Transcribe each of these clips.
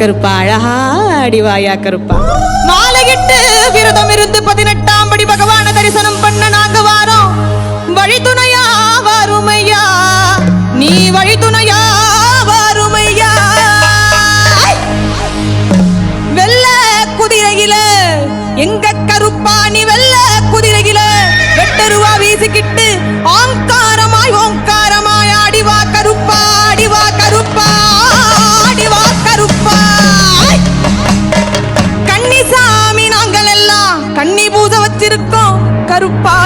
கருப்பா அழகா அடிவாயா கருப்பா மாலையிட்டு விரதம் இருந்து பதினெட்டு வச்சிருக்கோம் கருப்பா எங்க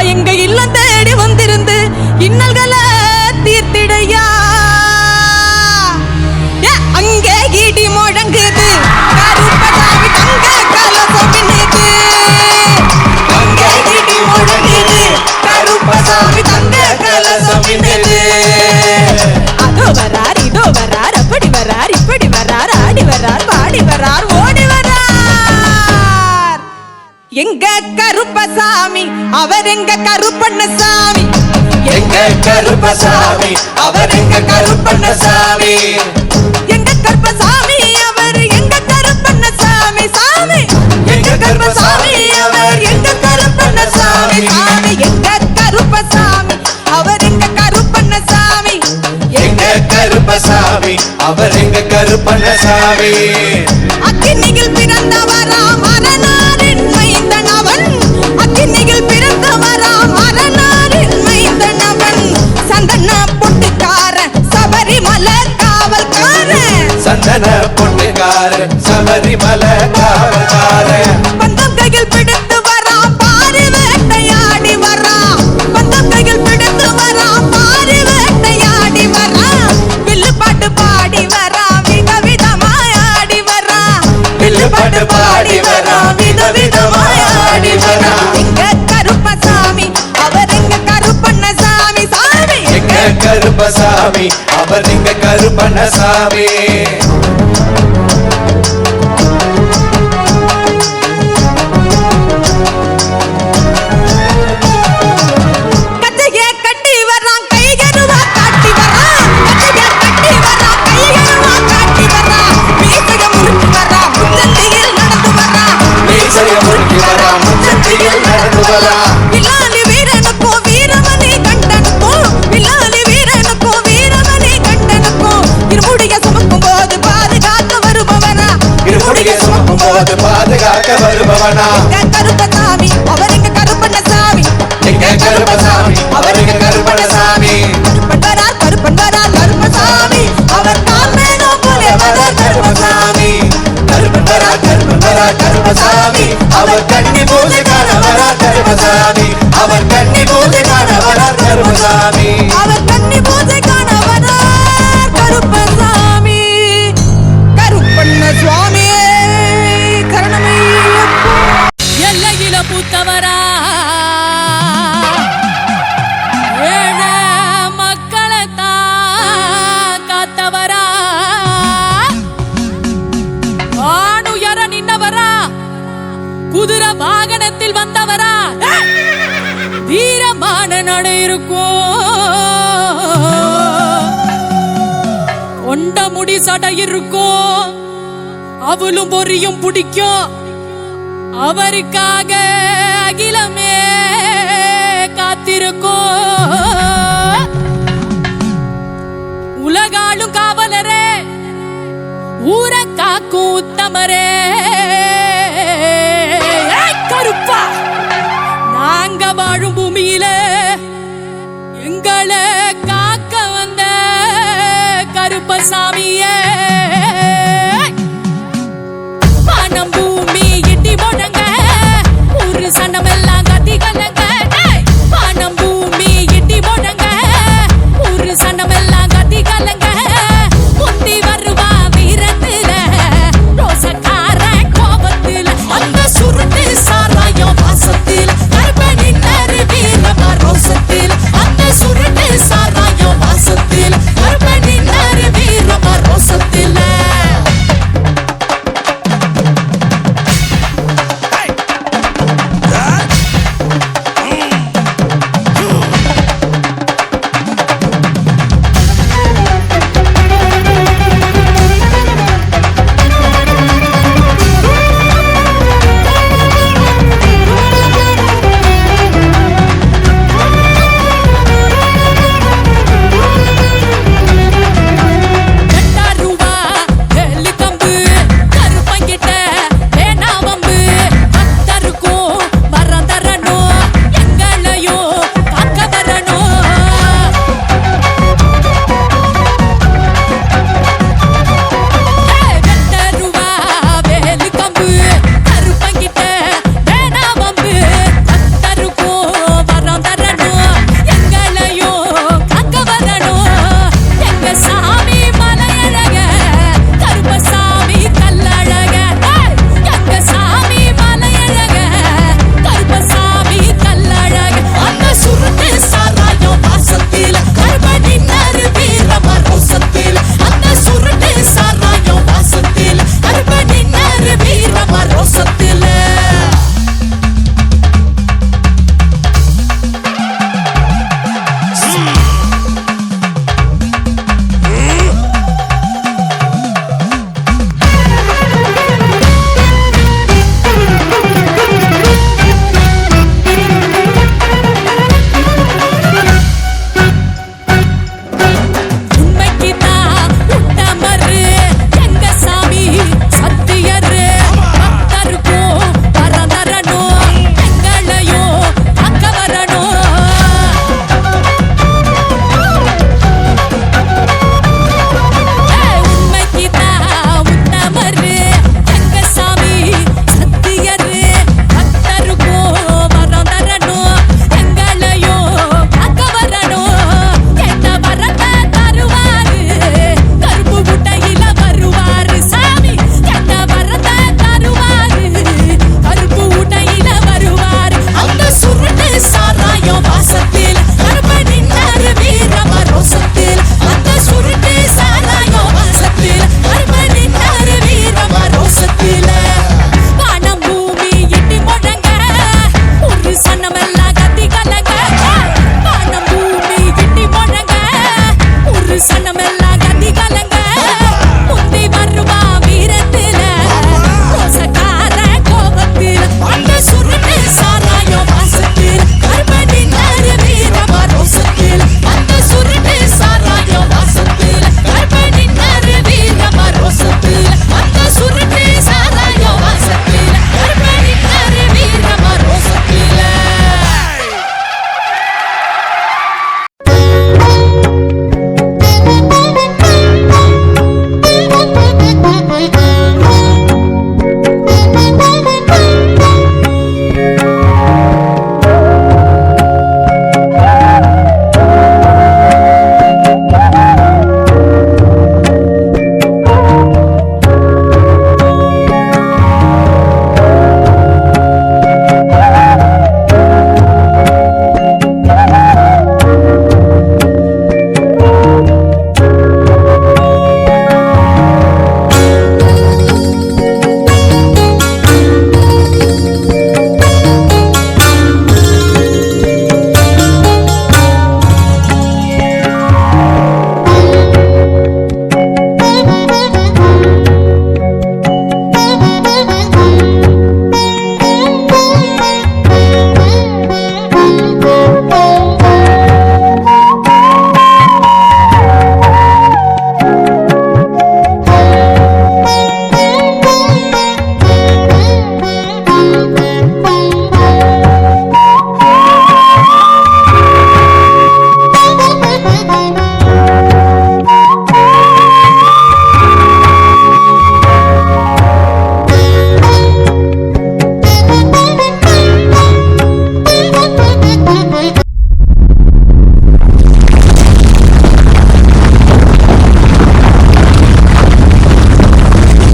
எங்க கருப்பசாமி? அவர் எங்க கருப்பண்ணசாமி? எங்க கருப்பசாமி? அவர் எங்க கருப்பண்ணசாமி? எங்க கருப்பசாமி? அவர் எங்க கருப்பண்ணசாமி? சாமி! எங்க கருப்பசாமி? அவர் எங்க கருப்பண்ணசாமி? சாமி! எங்க கருப்பசாமி? அவர் எங்க கருப்பண்ணசாமி? எங்க கருப்பசாமி? அவர் எங்க கருப்பண்ணசாமி? அக்கினியில் பிறந்தவராம் அரணாரின் சபரிமலை காவல்கார பந்தம் கையில் பிடித்து வரான் பாரி வேட்டையாடி வரான் பந்தம் கையில் பிடித்து வரான் பாரி வேட்டையாடி வரான் வில்லு பாட்டு பாடி வரான் விதவிதமாய் ஆடி வரான் வில்லு பாட்டு பாடி வரான், விதவிதமாய் ஆடி வரான். எங்க கருப்பசாமி அவர் எங்க கருப்பண்ணசாமி சாமி. தடை இருக்கும் அவளும் பொரியும் பிடிக்கும். அவருக்காக அகிலமே காத்திருக்கும். உலகாளும் காவலரே ஊர காக்கும் உத்தமரே. கருப்பா! நாங்க வாழும் பூமியில எங்களை காக்க வந்த கருப்பசாமிய.